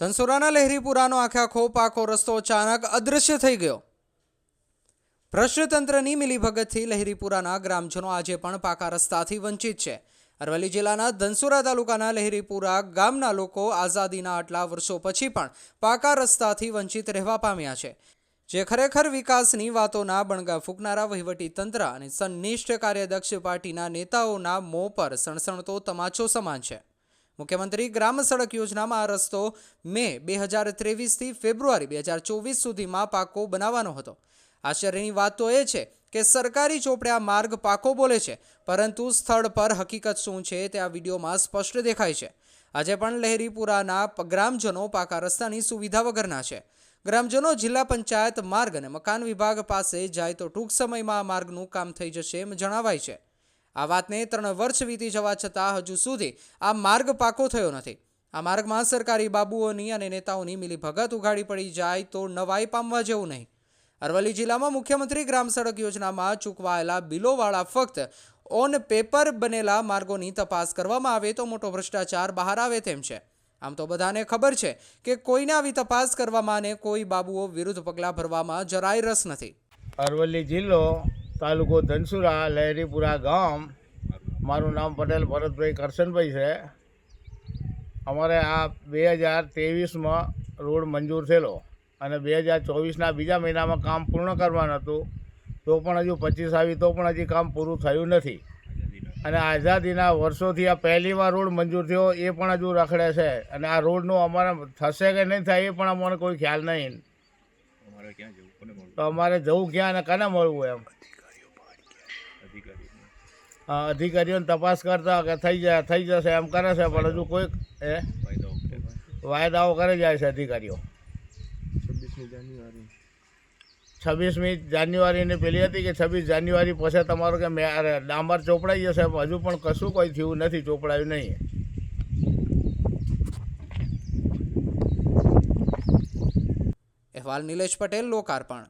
ધનસુરાના લહેરીપુરાનો આખે આખો પાકો રસ્તો અચાનક અદૃશ્ય થઈ ગયો. ભ્રષ્ટતંત્રની મિલીભગતથી લહેરીપુરાના ગ્રામજનો આજે પણ પાકા રસ્તાથી વંચિત છે. અરવલ્લી જિલ્લાના ધનસુરા તાલુકાના લહેરીપુરા ગામના લોકો આઝાદીના આટલા વર્ષો પછી પણ પાકા રસ્તાથી વંચિત રહેવા પામ્યા છે. જે ખરેખર વિકાસની વાતોના બણગા ફૂંકનારા વહીવટી તંત્ર અને સંનિષ્ઠ કાર્યદક્ષ પાર્ટીના નેતાઓના મોં પર સણસણતો તમાચો સમાન છે. મુખ્યમંત્રી ગ્રામ સડક યોજનામાં આ રસ્તો મે બે હજાર ત્રેવીસથી ફેબ્રુઆરી બે હજાર ચોવીસ સુધીમાં પાકો બનાવવાનો હતો. આશ્ચર્યની વાત તો એ છે કે સરકારી ચોપડે આ માર્ગ પાકો બોલે છે, પરંતુ સ્થળ પર હકીકત શું છે તે આ વિડીયોમાં સ્પષ્ટ દેખાય છે. આજે પણ લહેરીપુરાના ગ્રામજનો પાકા રસ્તાની સુવિધા વગરના છે. ગ્રામજનો જિલ્લા પંચાયત માર્ગ અને મકાન વિભાગ પાસે જાય તો ટૂંક સમયમાં આ માર્ગનું કામ થઈ જશે એમ જણાવાય છે. આ વાતને ત્રણ વર્ષ વીતી જવા છતાં હજુ સુધી આ માર્ગ પાકો થયો નથી. આ માર્ગમાં સરકારી બાબુઓની અને નેતાઓની મિલીભગત ઉઘાડી પડી જાય તો નવાઈ પામવા જેવું નહીં. અરવલ્લી જિલ્લામાં મુખ્યમંત્રી ગ્રામ સડક યોજનામાં ચૂકવાયેલા બિલોવાળા ફક્ત ઓન પેપર બનેલા માર્ગોની તપાસ કરવામાં આવે તો મોટો ભ્રષ્ટાચાર બહાર આવે તેમ છે. આમ તો બધાને ખબર છે કે કોઈને આવી તપાસ કરવામાં અને કોઈ બાબુઓ વિરુદ્ધ પગલાં ભરવામાં જરાય રસ નથી. અરવલ્લી જિલ્લો તાલુકો ધનસુરા લહેરીપુરા ગામ. મારું નામ પટેલ ભરતભાઈ કરશનભાઈ છે. અમારે આ બે હજાર ત્રેવીસમાં રોડ મંજૂર થયેલો અને બે હજાર ચોવીસના બીજા મહિનામાં કામ પૂર્ણ કરવાનું હતું. તો પણ હજુ પચીસ આવી, તો પણ હજી કામ પૂરું થયું નથી. અને આઝાદીના વર્ષોથી આ પહેલીવાર રોડ મંજૂર થયો એ પણ હજુ રખડે છે. અને આ રોડનું અમારે થશે કે નહીં થાય એ પણ અમને કોઈ ખ્યાલ નહીં. તો અમારે જવું ક્યાં અને કને મળવું એમ? હા, અધિકારીઓને તપાસ કરતા કે થઈ જાય થઈ જશે એમ કરે છે પણ હજુ કોઈક એ વાયદાઓ કરે જાય છે અધિકારીઓ. છવ્વીસમી જાન્યુઆરીની પેલી હતી કે છવ્વીસ જાન્યુઆરી પછી તમારો કે મે અરે ડામર ચોપડાઈ જશે હજુ પણ કશું કોઈ થયું નથી ચોપડાયું નહીં. અહેવાલ નિલેશ પટેલ લોકાર્પણ.